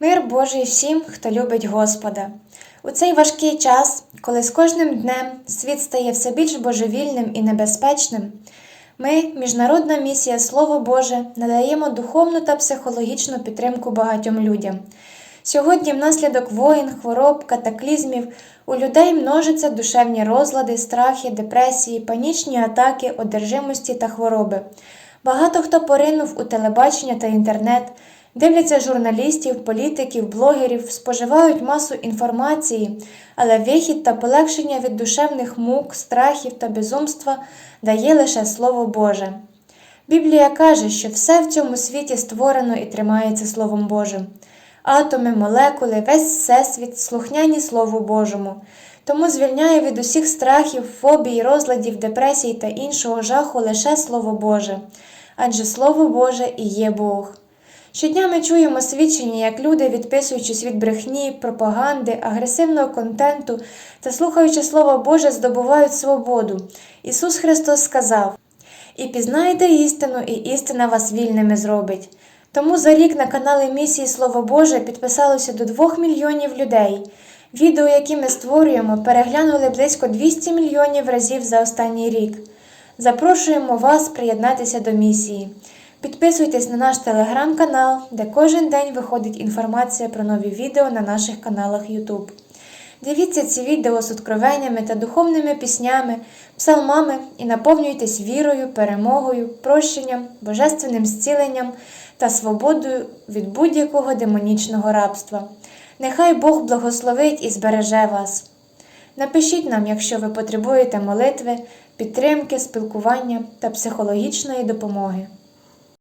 Мир Божий всім, хто любить Господа. У цей важкий час, коли з кожним днем світ стає все більш божевільним і небезпечним, ми, Міжнародна місія Слово Боже, надаємо духовну та психологічну підтримку багатьом людям. Сьогодні, внаслідок воїн, хвороб, катаклізмів, у людей множаться душевні розлади, страхи, депресії, панічні атаки, одержимості та хвороби. Багато хто поринув у телебачення та інтернет, дивляться журналістів, політиків, блогерів, споживають масу інформації, але вихід та полегшення від душевних мук, страхів та безумства дає лише Слово Боже. Біблія каже, що все в цьому світі створено і тримається Словом Божим. Атоми, молекули, весь всесвіт слухняні Слову Божому, тому звільняє від усіх страхів, фобій, розладів, депресій та іншого жаху лише Слово Боже, адже Слово Боже і є Бог. Щодня ми чуємо свідчення, як люди, відписуючись від брехні, пропаганди, агресивного контенту та слухаючи Слово Боже, здобувають свободу. Ісус Христос сказав: І пізнаєте істину, і істина вас вільними зробить. Тому за рік на каналі Місії Слово Боже підписалося до 2 мільйонів людей. Відео, які ми створюємо, переглянули близько 200 мільйонів разів за останній рік. Запрошуємо вас приєднатися до місії. Підписуйтесь на наш телеграм-канал, де кожен день виходить інформація про нові відео на наших каналах YouTube. Дивіться ці відео з откровеннями та духовними піснями, псалмами і наповнюйтесь вірою, перемогою, прощенням, божественним зціленням та свободою від будь-якого демонічного рабства. Нехай Бог благословить і збереже вас. Напишіть нам, якщо ви потребуєте молитви, підтримки, спілкування та психологічної допомоги.